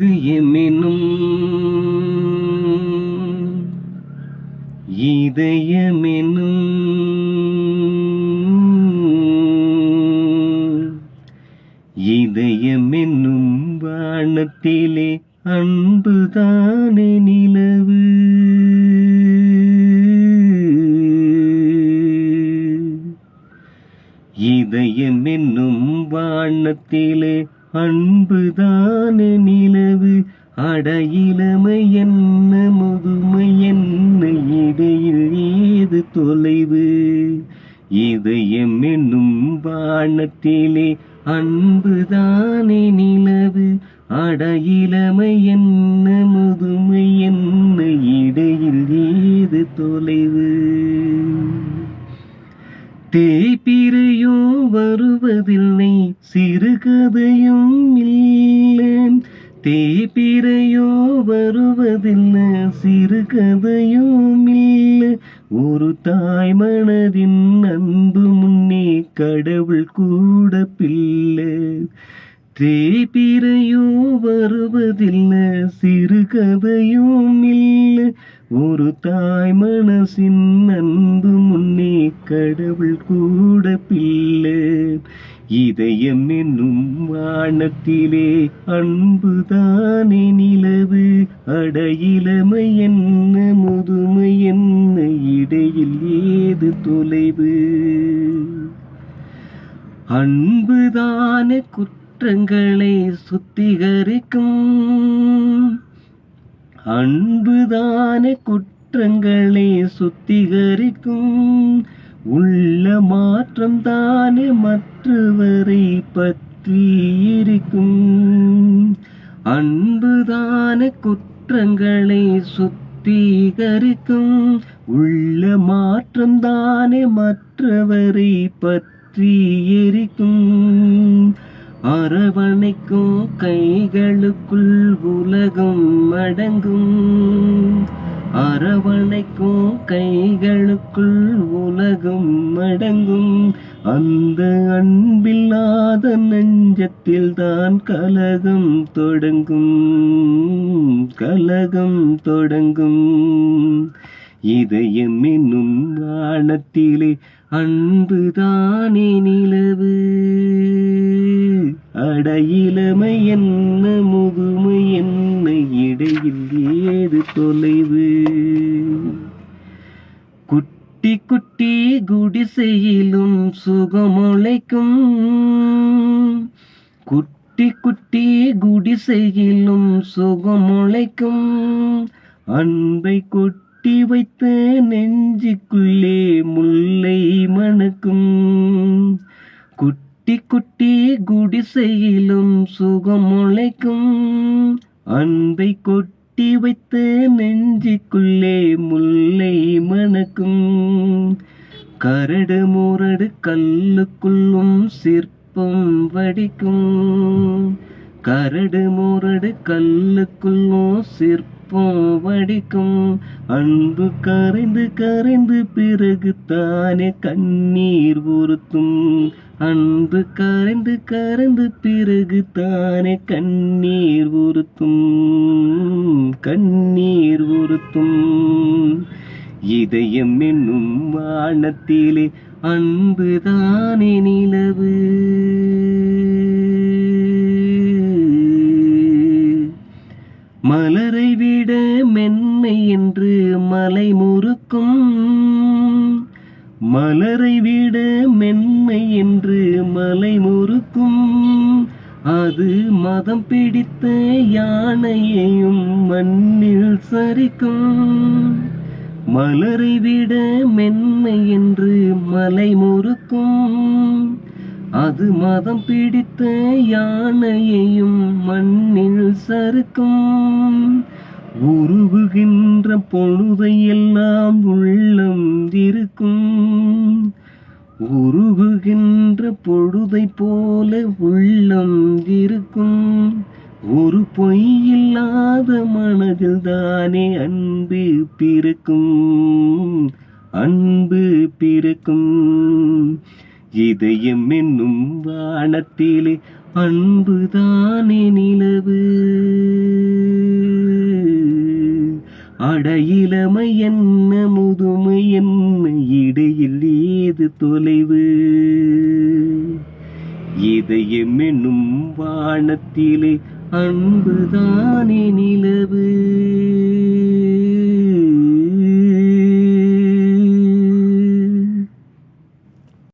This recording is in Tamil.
இது எமெனும் இதயமெனும். இதயமென்னும் வானத்திலே அன்புதானே நிலவு. இதயமென்னும் வானத்திலே அன்புதானே நிலவு. அடையிலமை என்ன முதுமை என்ன இடையில் ஏது தொலைவு? இதயம் என்னும் வானத்திலே அன்புதானே நிலவு. அடையிலமை என்ன முதுமை என்ன இடையில் ஏது தொலைவு? தேய்பிரையும் வருவதில்லை சிறுகதையும் இல்லை தேய்பிரையோ வருவதில்லை சிறுகதையும் இல்லை. ஒரு தாய் மனதின் அன்பு முன்னே கடவுள் கூட பிள்ளை தேய்பிரையோ வருவதில்லை சிறுகதையும் இல்லை. ஒரு தாய் மனசின் அன்பு முன்னே கடவுள் கூட பிள்ளை இதயம் என்னும் வானத்திலே அன்புதானே நிலவு. அடையிலமை என்ன முதுமை என்ன இடையில் ஏது தொலைவு? அன்புதான குற்றங்களை சுத்திகரிக்கும். அன்புதான குற்றங்களை சுத்திகரிக்கும். உள்ள மாற்றம் தானே மற்றவரை பற்றி இருக்கும். அன்புதான குற்றங்களை சுத்திகரிக்கும். உள்ள மாற்றம் தானே மற்றவரை பற்றி எரிக்கும். அரவணைக்கும் கைகளுக்குள் உலகம் அடங்கும். அரவணைக்கும் கைகளுக்குள் உலகம் அடங்கும். அந்த அன்பில்லாத நெஞ்சத்தில் தான் கலகம் தொடங்கும். கலகம் தொடங்கும். இதயம் என்னும் வானத்திலே அன்புதானே நிலவு. அடையிலமை என்ன முதுமை என்ன இடையில் ஏது தொலை குட்டி குடிசையிலும் சுகமுளைக்கும். குட்டி குட்டி குடிசையிலும் சுகமுளைக்கும். அன்பை கொட்டி வைத்த நெஞ்சுக்குள்ளே முல்லை மணக்கும். குட்டி குட்டி குடிசையிலும் சுகமுளைக்கும். அன்பை கொட்டி கட்டி வைத்த நெஞ்சிக்குள்ளே முல்லை மணக்கும். கரடு முரடு கல்லுக்குள்ளும் சிற்பம் வடிக்கும். கரடு முரடு கல்லுக்குள்ளும் சிற்பம் வடிக்கும். அன்பு கரைந்து கரைந்து பிறகு தானே கண்ணீர் உறுத்தும் அன்பு கரைந்து கரைந்து பிறகு தானே கண்ணீர் உறுத்தும் கண்ணீர் உறுத்தும் இதயம் என்னும் வானத்திலே அன்புதானே நிலவு. மலரை விட மென்மை என்று மலை முறுக்கும். மலரை விட மென்மை என்று மலை முறுக்கும். அது மதம் பிடித்த யானையையும் மண்ணில் சரிக்கும். மலரை விட மென்மை என்று மலை முறுக்கும். அது மதம் பிடித்த யானையையும் மண்ணில் சறுக்கும் உருவுகின்ற பொழுதையெல்லாம் உள்ளம் இருக்கும். உருகுகின்ற பொழுதை போல உள்ளம் இருக்கும். ஒரு பொய்யில்லாத மனதில் தானே அன்பு பிறக்கும். அன்பு பிறக்கும். இதயம் என்னும் வானத்திலே அன்புதானே நிலவு. அட இளமை என்ன முதுமை என்ன இடையில் ஏது தொலைவு? இதயம் என்னும் வானத்திலே அன்புதானே நிலவு?